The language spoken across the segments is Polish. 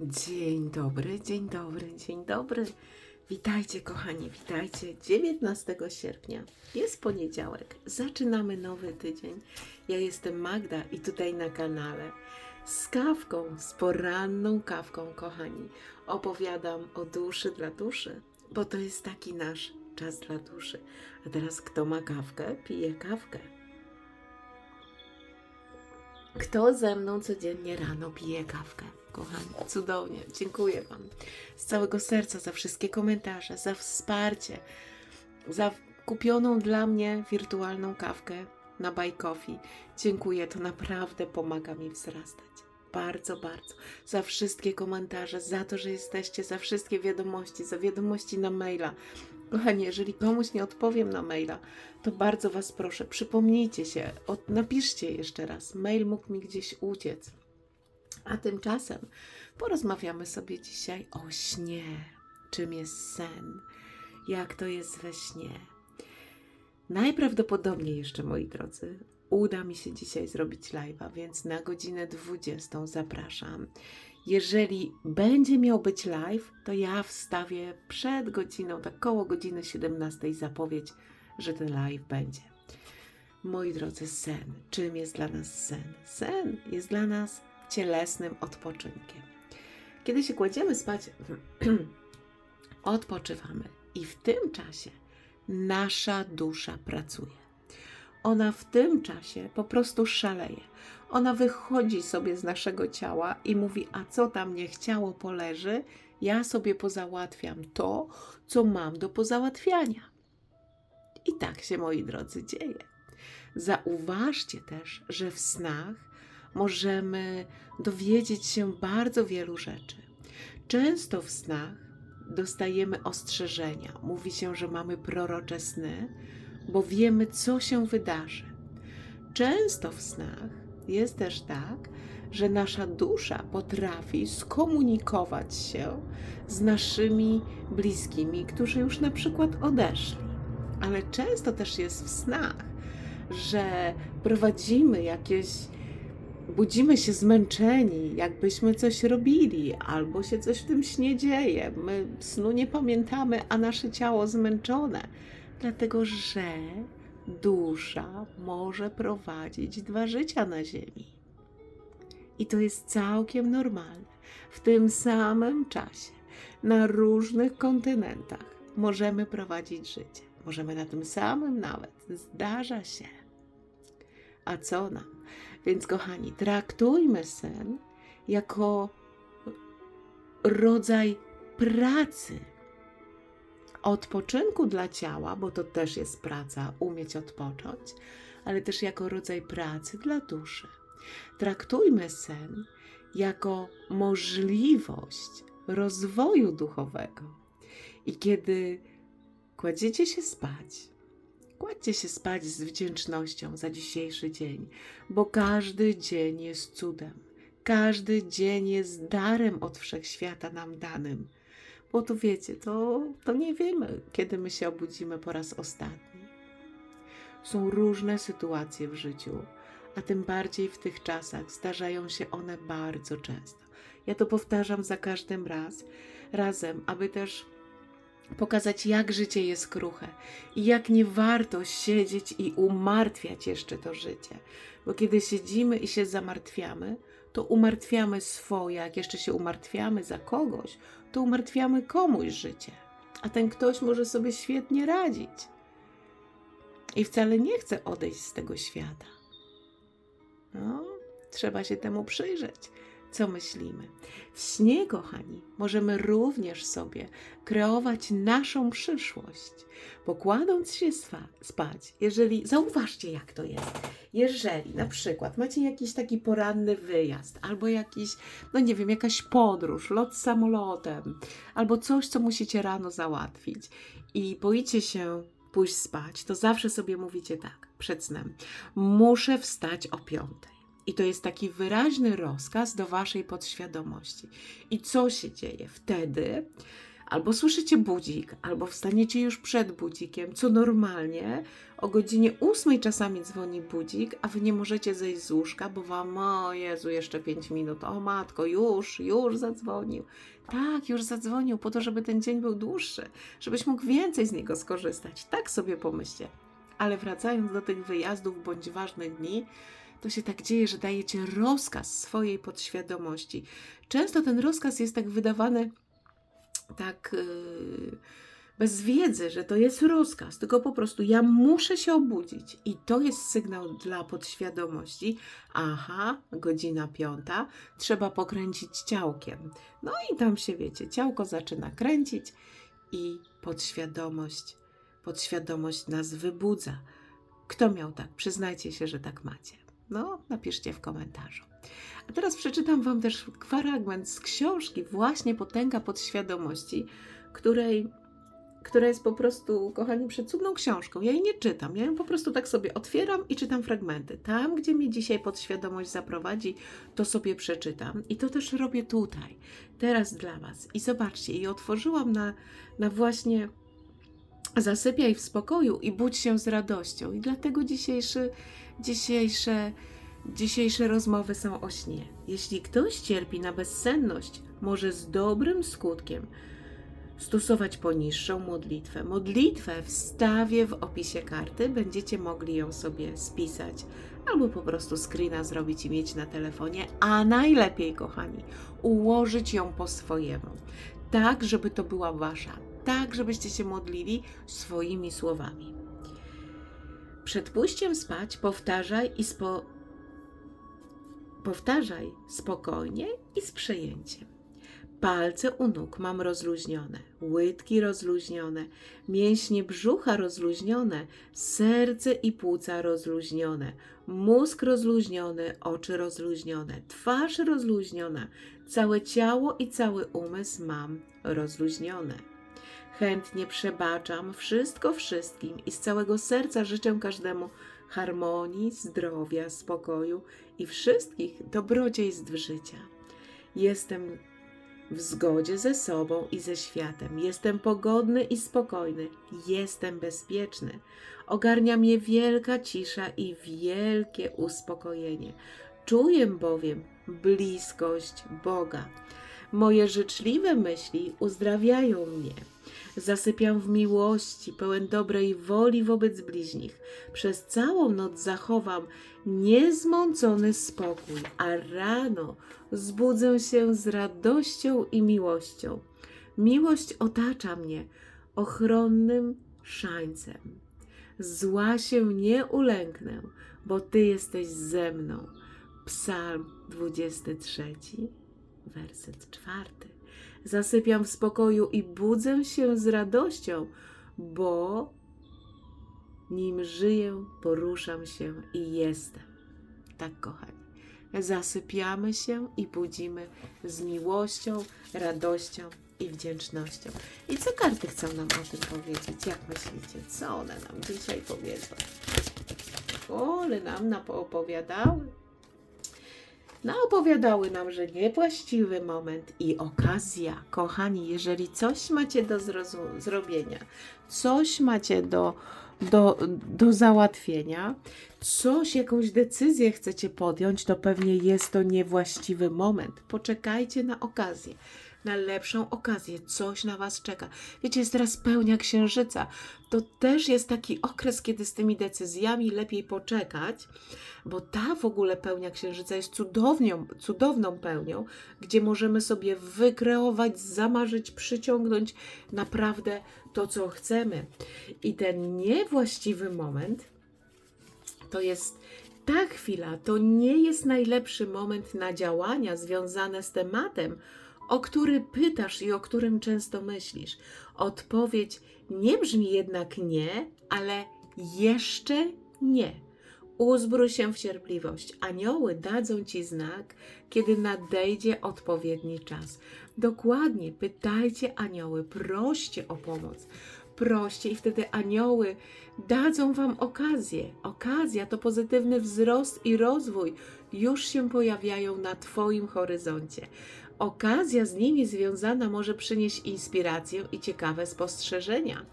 Dzień dobry, dzień dobry, dzień dobry. Witajcie, kochani, witajcie. 19 sierpnia jest poniedziałek. Zaczynamy nowy tydzień. Ja jestem Magda i tutaj na kanale z kawką, z poranną kawką, kochani. Opowiadam o duszy dla duszy, bo to jest taki nasz czas dla duszy. A teraz kto ma kawkę, pije kawkę. Kto ze mną codziennie rano pije kawkę? Kochani, cudownie. Dziękuję Wam z całego serca za wszystkie komentarze, za wsparcie, za kupioną dla mnie wirtualną kawkę na Buy Coffee. Dziękuję, to naprawdę pomaga mi wzrastać. Bardzo, bardzo. Za wszystkie komentarze, za to, że jesteście, za wszystkie wiadomości, za wiadomości na maila. Kochani, jeżeli komuś nie odpowiem na maila, to bardzo Was proszę, przypomnijcie się, od, napiszcie jeszcze raz. Mail mógł mi gdzieś uciec. A tymczasem porozmawiamy sobie dzisiaj o śnie. Czym jest sen? Jak to jest we śnie? Najprawdopodobniej jeszcze, moi drodzy, uda mi się dzisiaj zrobić live'a, więc na godzinę 20 zapraszam. Jeżeli będzie miał być live, to ja wstawię przed godziną, tak koło godziny 17 zapowiedź, że ten live będzie. Moi drodzy, sen. Czym jest dla nas sen? Sen jest dla nas cielesnym odpoczynkiem. Kiedy się kładziemy spać, odpoczywamy i w tym czasie nasza dusza pracuje. Ona w tym czasie po prostu szaleje. Ona wychodzi sobie z naszego ciała i mówi: A co tam nie chciało, poleży, ja sobie pozałatwiam to, co mam do pozałatwiania. I tak się, moi drodzy, dzieje. Zauważcie też, że w snach możemy dowiedzieć się bardzo wielu rzeczy. Często w snach dostajemy ostrzeżenia. Mówi się, że mamy prorocze sny, bo wiemy, co się wydarzy. Często w snach jest też tak, że nasza dusza potrafi skomunikować się z naszymi bliskimi, którzy już na przykład odeszli. Ale często też jest w snach, że prowadzimy jakieś, budzimy się zmęczeni, jakbyśmy coś robili, albo się coś w tym śnie dzieje. My snu nie pamiętamy, a nasze ciało zmęczone, dlatego że dusza może prowadzić dwa życia na Ziemi. I to jest całkiem normalne. W tym samym czasie, na różnych kontynentach, możemy prowadzić życie. Możemy na tym samym nawet. Zdarza się. A co nam? Więc, kochani, traktujmy sen jako rodzaj pracy. Odpoczynku dla ciała, bo to też jest praca, umieć odpocząć, ale też jako rodzaj pracy dla duszy. Traktujmy sen jako możliwość rozwoju duchowego. I kiedy kładziecie się spać, kładźcie się spać z wdzięcznością za dzisiejszy dzień, bo każdy dzień jest cudem. Każdy dzień jest darem od wszechświata nam danym. Bo tu wiecie, to, to nie wiemy, kiedy my się obudzimy po raz ostatni. Są różne sytuacje w życiu, a tym bardziej w tych czasach zdarzają się one bardzo często. Ja to powtarzam za każdym raz, razem, aby też pokazać, jak życie jest kruche i jak nie warto siedzieć i umartwiać jeszcze to życie. Bo kiedy siedzimy i się zamartwiamy, to umartwiamy swoje, jak jeszcze się umartwiamy za kogoś, to umartwiamy komuś życie. A ten ktoś może sobie świetnie radzić. I wcale nie chce odejść z tego świata. No, trzeba się temu przyjrzeć, co myślimy. W śnie, kochani, możemy również sobie kreować naszą przyszłość, pokładąc się spać. Jeżeli, zauważcie, jak to jest. Jeżeli na przykład macie jakiś taki poranny wyjazd, albo jakiś, no nie wiem, jakaś podróż, lot samolotem, albo coś, co musicie rano załatwić i boicie się pójść spać, to zawsze sobie mówicie tak przed snem: muszę wstać o piątej. I to jest taki wyraźny rozkaz do waszej podświadomości. I co się dzieje wtedy? albo słyszycie budzik, albo wstaniecie już przed budzikiem, co normalnie o godzinie 8 czasami dzwoni budzik, a wy nie możecie zejść z łóżka, bo wam, o Jezu, jeszcze 5 minut, o matko, już, już zadzwonił. Tak, już zadzwonił po to, żeby ten dzień był dłuższy, żebyś mógł więcej z niego skorzystać. Tak sobie pomyślcie. Ale wracając do tych wyjazdów bądź ważnych dni, to się tak dzieje, że dajecie rozkaz swojej podświadomości. Często ten rozkaz jest tak wydawany tak yy, bez wiedzy, że to jest rozkaz, tylko po prostu ja muszę się obudzić i to jest sygnał dla podświadomości. Aha, godzina piąta, trzeba pokręcić ciałkiem. No i tam się wiecie, ciałko zaczyna kręcić i podświadomość, podświadomość nas wybudza. Kto miał tak? Przyznajcie się, że tak macie. No, napiszcie w komentarzu. A teraz przeczytam Wam też fragment z książki, właśnie Potęga Podświadomości, której, która jest po prostu, kochani, przecudną książką. Ja jej nie czytam, ja ją po prostu tak sobie otwieram i czytam fragmenty. Tam, gdzie mnie dzisiaj podświadomość zaprowadzi, to sobie przeczytam. I to też robię tutaj, teraz dla Was. I zobaczcie, i otworzyłam na, na właśnie zasypiaj w spokoju i budź się z radością. I dlatego dzisiejszy, dzisiejsze, dzisiejsze rozmowy są o śnie. Jeśli ktoś cierpi na bezsenność, może z dobrym skutkiem stosować poniższą modlitwę. Modlitwę wstawię w opisie karty, będziecie mogli ją sobie spisać albo po prostu screena zrobić i mieć na telefonie, a najlepiej, kochani, ułożyć ją po swojemu, tak, żeby to była wasza, tak, żebyście się modlili swoimi słowami. Przed pójściem spać powtarzaj i spo... powtarzaj spokojnie i z przejęciem. Palce u nóg mam rozluźnione, łydki rozluźnione, mięśnie brzucha rozluźnione, serce i płuca rozluźnione, mózg rozluźniony, oczy rozluźnione, twarz rozluźniona, całe ciało i cały umysł mam rozluźnione. Chętnie przebaczam wszystko wszystkim i z całego serca życzę każdemu harmonii, zdrowia, spokoju i wszystkich dobrodziejstw życia. Jestem w zgodzie ze sobą i ze światem. Jestem pogodny i spokojny. Jestem bezpieczny. Ogarnia mnie wielka cisza i wielkie uspokojenie. Czuję bowiem bliskość Boga. Moje życzliwe myśli uzdrawiają mnie. Zasypiam w miłości, pełen dobrej woli wobec bliźnich. Przez całą noc zachowam niezmącony spokój, a rano zbudzę się z radością i miłością. Miłość otacza mnie ochronnym szańcem. Zła się nie ulęknę, bo Ty jesteś ze mną. Psalm 23, werset czwarty. Zasypiam w spokoju i budzę się z radością, bo nim żyję, poruszam się i jestem. Tak, kochani. Zasypiamy się i budzimy z miłością, radością i wdzięcznością. I co karty chcą nam o tym powiedzieć? Jak myślicie? Co one nam dzisiaj powiedzą? Ole nam napoopowiadały. Naopowiadały nam, że niewłaściwy moment i okazja. Kochani, jeżeli coś macie do zrobienia, coś macie do, do, do załatwienia, coś, jakąś decyzję chcecie podjąć, to pewnie jest to niewłaściwy moment. Poczekajcie na okazję. Na lepszą okazję, coś na Was czeka. Wiecie, jest teraz pełnia księżyca. To też jest taki okres, kiedy z tymi decyzjami lepiej poczekać, bo ta w ogóle pełnia księżyca jest cudownią, cudowną pełnią, gdzie możemy sobie wykreować, zamarzyć, przyciągnąć naprawdę to, co chcemy. I ten niewłaściwy moment to jest ta chwila, to nie jest najlepszy moment na działania związane z tematem, o który pytasz i o którym często myślisz. Odpowiedź nie brzmi jednak nie, ale jeszcze nie. Uzbrój się w cierpliwość. Anioły dadzą ci znak, kiedy nadejdzie odpowiedni czas. Dokładnie, pytajcie anioły, proście o pomoc. Proście i wtedy anioły dadzą wam okazję. Okazja to pozytywny wzrost i rozwój już się pojawiają na Twoim horyzoncie. Okazja z nimi związana może przynieść inspirację i ciekawe spostrzeżenia.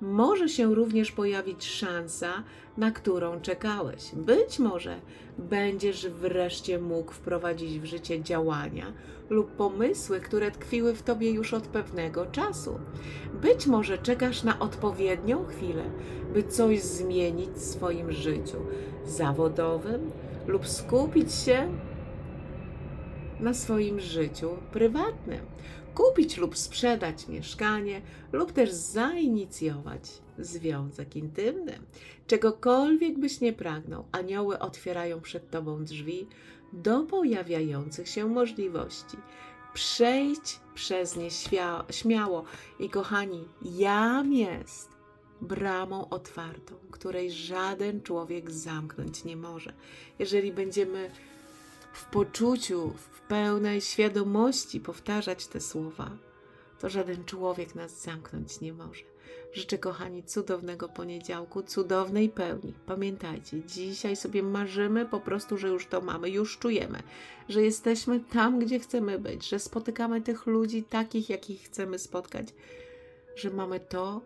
Może się również pojawić szansa, na którą czekałeś. Być może będziesz wreszcie mógł wprowadzić w życie działania lub pomysły, które tkwiły w tobie już od pewnego czasu. Być może czekasz na odpowiednią chwilę, by coś zmienić w swoim życiu zawodowym lub skupić się na swoim życiu prywatnym. Kupić lub sprzedać mieszkanie, lub też zainicjować związek intymny. Czegokolwiek byś nie pragnął, anioły otwierają przed tobą drzwi do pojawiających się możliwości. Przejdź przez nie śmia- śmiało i kochani, jam jest bramą otwartą, której żaden człowiek zamknąć nie może. Jeżeli będziemy w poczuciu, w pełnej świadomości powtarzać te słowa, to żaden człowiek nas zamknąć nie może. Życzę, kochani, cudownego poniedziałku, cudownej pełni. Pamiętajcie, dzisiaj sobie marzymy po prostu, że już to mamy, już czujemy, że jesteśmy tam, gdzie chcemy być, że spotykamy tych ludzi takich, jakich chcemy spotkać, że mamy to,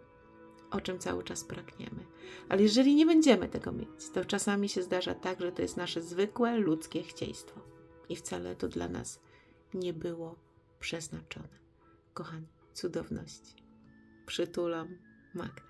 o czym cały czas pragniemy. Ale jeżeli nie będziemy tego mieć, to czasami się zdarza tak, że to jest nasze zwykłe ludzkie chcieństwo i wcale to dla nas nie było przeznaczone. Kochani, cudowności. Przytulam Magda.